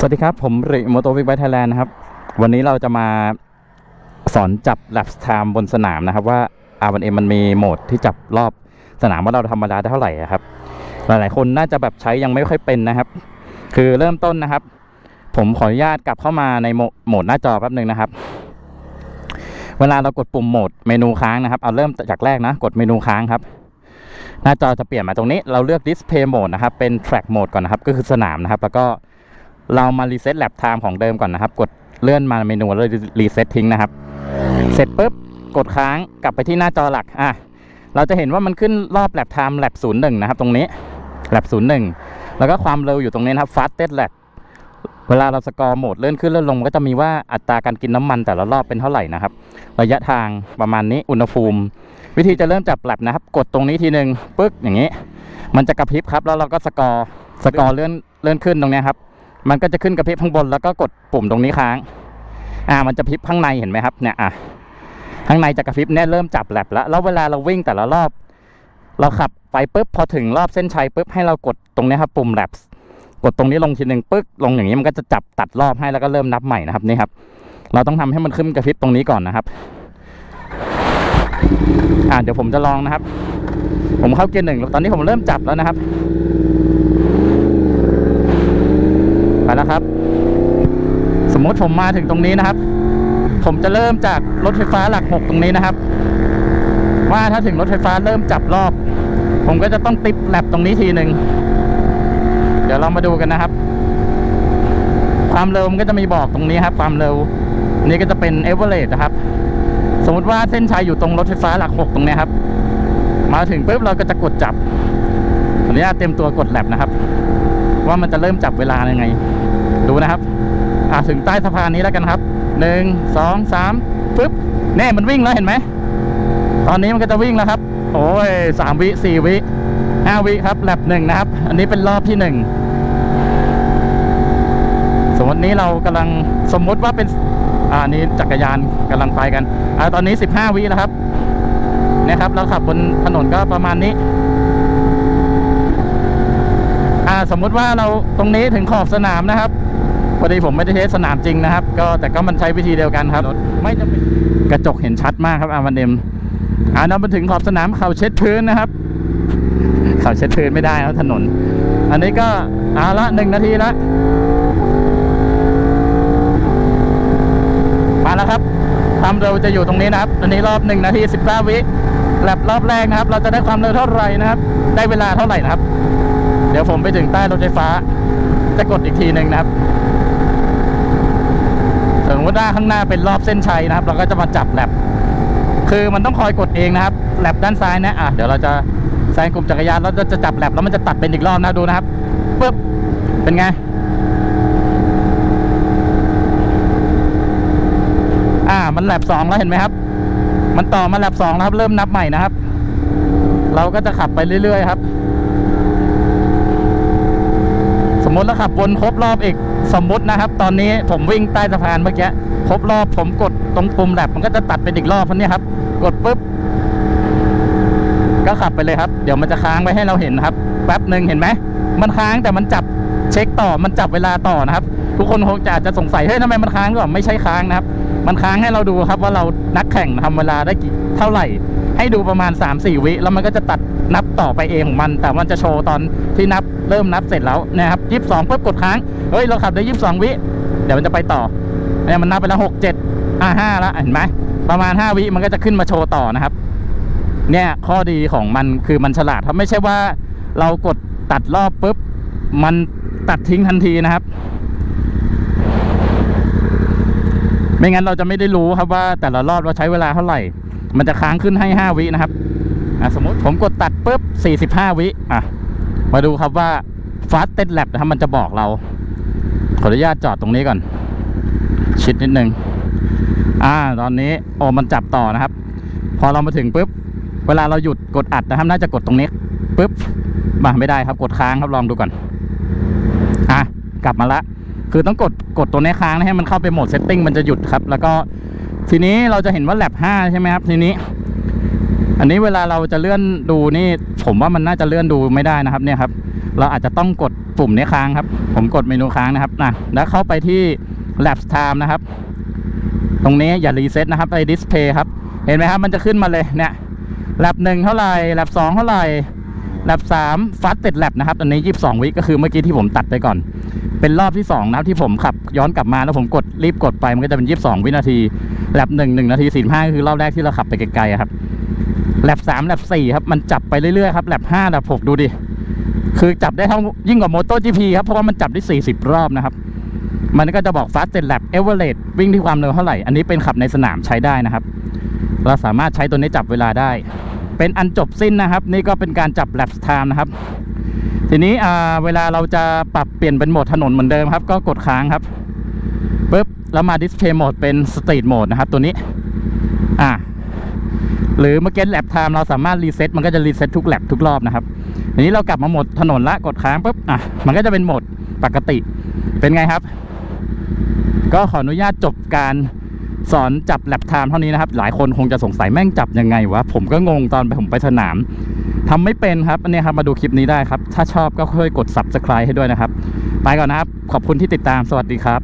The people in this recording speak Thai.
สวัสดีครับ ผมริโมโตวิกไบไทยแลนด์นะครับ วันนี้เราจะมาสอนจับ lap time บนสนามนะครับ ว่า R1M มันมีโหมดที่จับรอบสนามว่าเราธรรมดาได้เท่าไหร่ครับ หลายๆ คนน่าจะแบบใช้ยังไม่ค่อยเป็นนะครับ คือเริ่มต้นนะครับ ผมขออนุญาตกลับเข้ามาในโหมดหน้าจอแป๊บหนึ่งนะครับ เวลาเรากดปุ่มโหมดเมนูค้างนะครับเอาเริ่มจากแรกนะ กดเมนูค้างครับ หน้าจอจะเปลี่ยนมาตรงนี้ เราเลือก display mode นะครับเป็น track mode ก่อนนะครับ ก็คือสนามนะครับ แล้วก็ เรามารีเซ็ตแลปไทม์ของเดิมก่อนนะครับ กดเลื่อนมาเมนูแล้วรีเซ็ตทิ้งนะครับ เสร็จปุ๊บกดค้างกลับไปที่หน้าจอหลักอะเราจะเห็นว่ามันขึ้นรอบแลปไทม์แลปศูนย์หนึ่งนะครับ ตรงนี้แลปศูนย์หนึ่งแล้วก็ความเร็วอยู่ตรงนี้นะครับ fastest lap เวลาเราสกอร์โหมดเลื่อนขึ้นเลื่อนลงก็จะมีว่าอัตราการกินน้ำมันแต่ละรอบเป็นเท่าไหร่นะครับ ระยะทางประมาณนี้อุณหภูมิ วิธีจะเริ่มจับแลปนะครับ กดตรงนี้ทีหนึ่งปึ๊กอย่างนี้ มันจะกระพริบครับแล้วเราก็สกอร์สกอร์เลื่อนเลื่อนขึ้นตรงนี้ครับ มันก็จะขึ้นกระพริบข้างบนแล้วก็กดปุ่มตรงนี้ค้าง อ่า มันจะพริบข้างในเห็นไหมครับ เนี่ย อะ ข้างในจะกระพริบเนี่ยเริ่มจับแลบแล้ว แล้วเวลาเราวิ่งแต่ละรอบ เราขับไปปุ๊บพอถึงรอบเส้นชัยปุ๊บให้เรากดตรงนี้ครับปุ่มแลบกดตรงนี้ลงทีหนึ่งปึ๊กลงอย่างนี้มันก็จะจับตัดรอบให้แล้วก็เริ่มนับใหม่นะครับนี่ครับ เราต้องทำให้มันขึ้นกระพริบตรงนี้ก่อนนะครับ อ่าเดี๋ยวผมจะลองนะครับ ผมเข้าเกียร์หนึ่งตอนนี้ผมเริ่มจับแล้วนะครับ ไปแล้วครับ สมมติผมมาถึงตรงนี้นะครับ ผมจะเริ่มจากรถไฟฟ้าหลักหกตรงนี้นะครับ ว่าถ้าถึงรถไฟฟ้าเริ่มจับรอบ ผมก็จะต้องติดแลบตรงนี้ทีหนึ่งเดี๋ยวเรามาดูกันนะครับ ความเร็วมันก็จะมีบอกตรงนี้ครับ ความเร็วนี่ก็จะเป็นเอเวอร์เรสนะครับ สมมติว่าเส้นชัยอยู่ตรงรถไฟฟ้าหลักหกตรงนี้ครับ มาถึงปุ๊บเราก็จะกดจับขออนุญาตเต็มตัวกดแลบนะครับ ว่ามันจะเริ่มจับเวลายังไง ดูนะครับ อ่าถึงใต้สะพานนี้แล้วกันครับหนึ่งสองสามปึ๊บแน่มันวิ่งแล้วเห็นไหมตอนนี้มันก็จะวิ่งแล้วครับ โอ้ยสามวิสี่วิห้าวิครับแลบหนึ่งนะครับ อันนี้เป็นรอบที่หนึ่งสมมตินี้เรากำลังสมมุติว่าเป็นอ่านี้จักรยานกำลังไปกันอ่าตอนนี้สิบห้าวิแล้วครับนี่ยครับ เราขับบนถนนก็ประมาณนี้อ่าสมมุติว่าเราตรงนี้ถึงขอบสนามนะครับ พอดีผมไม่ได้เทสสนามจริงนะครับ ก็แต่ก็มันใช้วิธีเดียวกันครับ ไม่จำเป็นกระจกเห็นชัดมากครับอาวันเดมอ่าเรามาถึงขอบสนามเข่าเช็ดพื้นนะครับเข่าเช็ดพื้นไม่ได้ครับถนน อันนี้ก็อาละหนึ่งนาทีละมาแล้วครับความเร็วจะอยู่ตรงนี้นะครับ อันนี้รอบหนึ่งนาทีสิบเก้าวิแลบรอบแรกนะครับ เราจะได้ความเร็วเท่าไหร่นะครับ ได้เวลาเท่าไหร่นะครับ เดี๋ยวผมไปถึงใต้รถไฟฟ้า จะกดอีกทีหนึ่งนะครับ สมมติว่าข้างหน้าเป็นรอบเส้นชัยนะครับ เราก็จะมาจับแลบคือมันต้องคอยกดเองนะครับแลบด้านซ้ายนะอะเดี๋ยวเราจะแซงกลุ่มจักรยานแล้วจะจับแลบแล้วมันจะตัดเป็นอีกรอบนะดูนะครับปึ๊บเป็นไงอ่ามันแลบสองแล้วเห็นไหมครับ มันต่อมาแลบสองแล้วครับ เริ่มนับใหม่นะครับ เราก็จะขับไปเรื่อยๆครับ ส มติแล้วขับวนครบรอบอีกสมมตินะครับ ตอนนี้ผมวิ่งใต้สะพานเมื่อกี้ครบรอบผมกดตรงปุ่มแลบมันก็จะตัดเป็นอีกรอบพันนี้ครับ กดปุ๊บ ก็ขับไปเลยครับ เดี๋ยวมันจะค้างไว้ให้เราเห็นครับแป๊บหนึ่งเห็นไหมมันค้างแต่มันจับเช็คต่อมันจับเวลาต่อนะครับ ทุกคนคงจะอาจจะสงสัยเฮ้ยทำไมมันค้างก่อนไม่ใช่ค้างนะครับ มันค้างให้เราดูครับว่าเรานักแข่งทำเวลาได้กี่เท่าไหร่ ให้ดูประมาณ 3-4 วิแล้วมันก็จะตัด นับต่อไปเองของมัน แต่มันจะโชว์ตอนที่นับเริ่มนับเสร็จแล้วนะครับยี่สิบสองปุ๊บกดค้างเฮ้ยเราขับได้ยี่สิบสองวิเดี๋ยวมันจะไปต่อเนี่ยมันนับไปแล้วหกเจ็ดอ่าห้าล้วเห็นไหมประมาณห้าวิมันก็จะขึ้นมาโชว์ต่อนะครับ เนี่ยข้อดีของมันคือมันฉลาดครับไม่ใช่ว่าเรากดตัดรอบปุ๊บมันตัดทิ้งทันทีนะครับ ไม่งั้นเราจะไม่ได้รู้ครับว่าแต่ละรอบเราใช้เวลาเท่าไหร่ มันจะค้างขึ้นให้ 5 วินะครับ สมมติผมกดตัดปุ๊บ 45 วิอะมาดูครับว่า fast t e lap นะครับมันจะบอกเรา ขออนุญาตจอดตรงนี้ก่อน ชิดนิดนึงอ่าตอนนี้โอ้มันจับต่อนะครับ พอเรามาถึงปุ๊บ เวลาเราหยุดกดอัดนะครับ น่าจะกดตรงนี้ปุ๊บมาไม่ได้ครับกดค้างครับลองดูก่อนอะกลับมาละ คือต้องกดกดตัวนี้ค้างนะให้มันเข้าไปโหมดเซตติ้งมันจะหยุดครับ แล้วก็ทีนี้เราจะเห็นว่าแลบ5ใช่ไหมครับ ทีนี้ อันนี้เวลาเราจะเลื่อนดูนี่ ผมว่ามันน่าจะเลื่อนดูไม่ได้นะครับเนี่ยครับ เราอาจจะต้องกดปุ่มนี้ค้างครับ ผมกดเมนูค้างนะครับนะแล้วเข้าไปที่ Labs Time นะครับ ตรงนี้อย่ารีเซ็ตนะครับไปดิสเพย์ครับ เห็นไหมครับมันจะขึ้นมาเลยเนี่ยแลบหนึ่งเท่าไหร่แลบสองเท่าไหร่แลบสามฟัสเต็ดแลบนะครับอันนี้ยี่สิบสองวิก็คือเมื่อกี้ที่ผมตัดไปก่อน เป็นรอบที่สองนะครับที่ผมขับย้อนกลับมาแล้วผมกดรีบกดไปมันก็จะเป็นยี่สิบสองวินาทีแลบหนึ่งหนึ่งนาทีสี่ห้าคือรอบแรกที่เราขับไปไกลๆครับ แลบสามแลบสี่ครับ มันจับไปเรื่อยๆครับแลบห้าแลบหกดูดิ คือจับได้เท่ายิ่งกว่าโมโต GP ครับ เพราะว่ามันจับได้40รอบนะครับ มันก็จะบอก Fast Jet Lap Average วิ่งที่ความเร็วเท่าไหร่ อันนี้เป็นขับในสนามใช้ได้นะครับ เราสามารถใช้ตัวนี้จับเวลาได้ เป็นอันจบสิ้นนะครับ นี่ก็เป็นการจับ Lap Time นะครับ ทีนี้เวลาเราจะปรับเปลี่ยนเป็นโหมดถนนเหมือนเดิมครับ ก็กดค้างครับปุ๊บแล้วมา Display Mode เป็น Street Mode นะครับ ตัวนี้ อ่า หรือเมื่อกี้แลบไทม์เราสามารถรีเซ็ตมันก็จะรีเซ็ตทุกแลบทุกรอบนะครับทีนี้เรากลับมาหมดถนนละกดค้างปุ๊บอะมันก็จะเป็นโหมดปกติเป็นไงครับ ก็ขออนุญาตจบการสอนจับแลบไทม์เท่านี้นะครับ หลายคนคงจะสงสัยแม่งจับยังไงวะผมก็งงตอนผมไปสนามทำไม่เป็นครับอันนี้ครับมาดูคลิปนี้ได้ครับ ถ้าชอบก็ค่อยกด subscribe ให้ด้วยนะครับ ไปก่อนนะครับ ขอบคุณที่ติดตามสวัสดีครับ